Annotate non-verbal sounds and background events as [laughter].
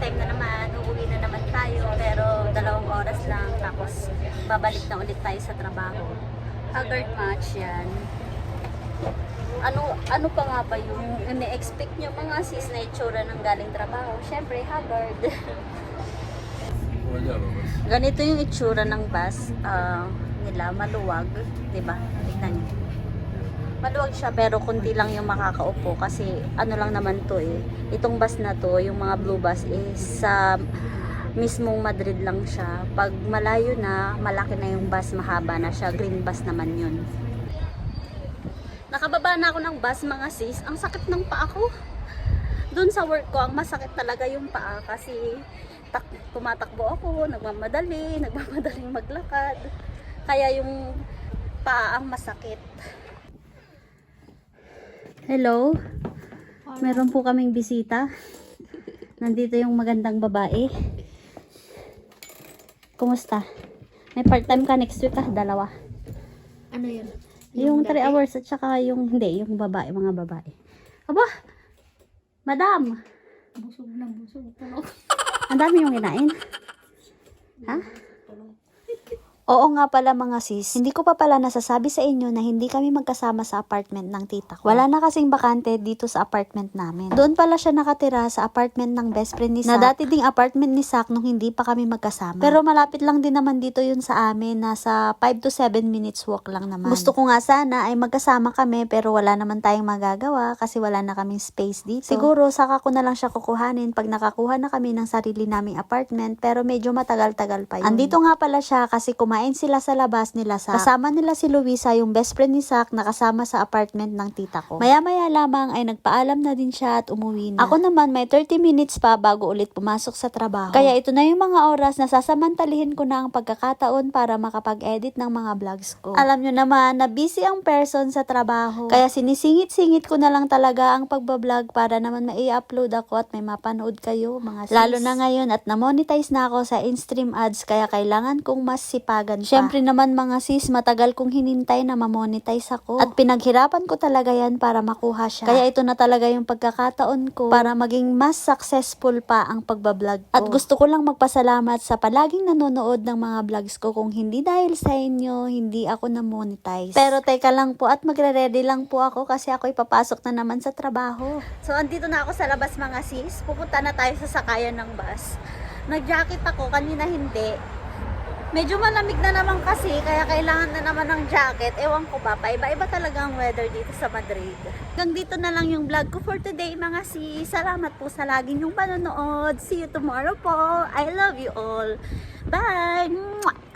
time na naman, uuwi na naman tayo, pero dalawang oras lang, tapos babalik na ulit tayo sa trabaho. Haggard match yan. Ano ano pa nga ba yung ine-expect nyo mga sis na itsura ng galing trabaho? Siyempre, haggard. Ganito yung itsura ng bus ah, nila, maluwag, 'di ba? Tingnan niyo. Maluwag siya pero konti lang yung makakaupo kasi ano lang naman to eh. Itong bus na to, yung mga blue bus is sa mismong Madrid lang siya. Pag malayo na, malaki na yung bus, mahaba na siya. Green bus naman yun. Nakababa na ako ng bus mga sis. Ang sakit ng paa ko. Doon sa work ko, ang masakit talaga yung paa kasi tak tumatakbo ako, nagmamadali, [laughs] nagmamadaling maglakad. Kaya yung paa ang masakit. Hello? Meron po kaming bisita. Nandito yung magandang babae. Kumusta? May part-time ka next week ah, dalawa. Ano yun? Yung 3 hours at saka yung hindi, yung babae, mga babae. Aba! Madam! Busog na busog. Ang dami yung kinain. Ha? Oo nga pala mga sis, hindi ko pa pala nasasabi sa inyo na hindi kami magkasama sa apartment ng tita ko. Wala na kasing bakante dito sa apartment namin. Doon pala siya nakatira sa apartment ng best friend ni Sak. Na dati ding apartment ni Sak nung hindi pa kami magkasama. Pero malapit lang din naman dito yun sa amin, nasa 5 to 7 minutes walk lang naman. Gusto ko nga sana ay magkasama kami pero wala naman tayong magagawa kasi wala na kaming space dito. Siguro saka ko na lang siya kukuhanin pag nakakuha na kami ng sarili naming apartment pero medyo matagal-tagal pa yun. Andito nga pala siya kasi kumain sila sa labas nila sa kasama nila si Luisa yung best friend ni Sak na kasama sa apartment ng tita ko. Maya-maya lamang ay nagpaalam na din siya at umuwi na. Ako naman may 30 minutes pa bago ulit pumasok sa trabaho. Kaya ito na yung mga oras na sasamantalihin ko na ang pagkakataon para makapag-edit ng mga vlogs ko. Alam nyo naman na busy ang person sa trabaho. Kaya sinisingit-singit ko na lang talaga ang pagbablog para naman mai-upload ako at may mapanood kayo mga sis. Lalo na ngayon at na-monetize na ako sa in-stream ads kaya kailangan kong mas sipagan pa. Siyempre naman mga sis, matagal kong hinintay na ma-monetize ako. At pinaghirapan ko talaga yan para makuha siya. Kaya ito na talaga yung pagkakataon ko para maging mas successful pa ang pagbablog ko. At gusto ko lang magpasalamat sa palaging nanonood ng mga vlogs ko kung hindi dahil sa inyo, hindi ako na-monetize. Pero teka lang po at magre-ready lang po ako kasi ako ipapasok na naman sa trabaho. So andito na ako sa labas mga sis. Pupunta na tayo sa sakayan ng bus. Nag-jacket ako, kanina hindi. Medyo malamig na naman kasi, kaya kailangan na naman ng jacket. Ewan ko ba, paiba-iba talaga ang weather dito sa Madrid. Hanggang dito na lang yung vlog ko for today mga sis. Salamat po sa lagi niyong panonood. See you tomorrow po. I love you all. Bye!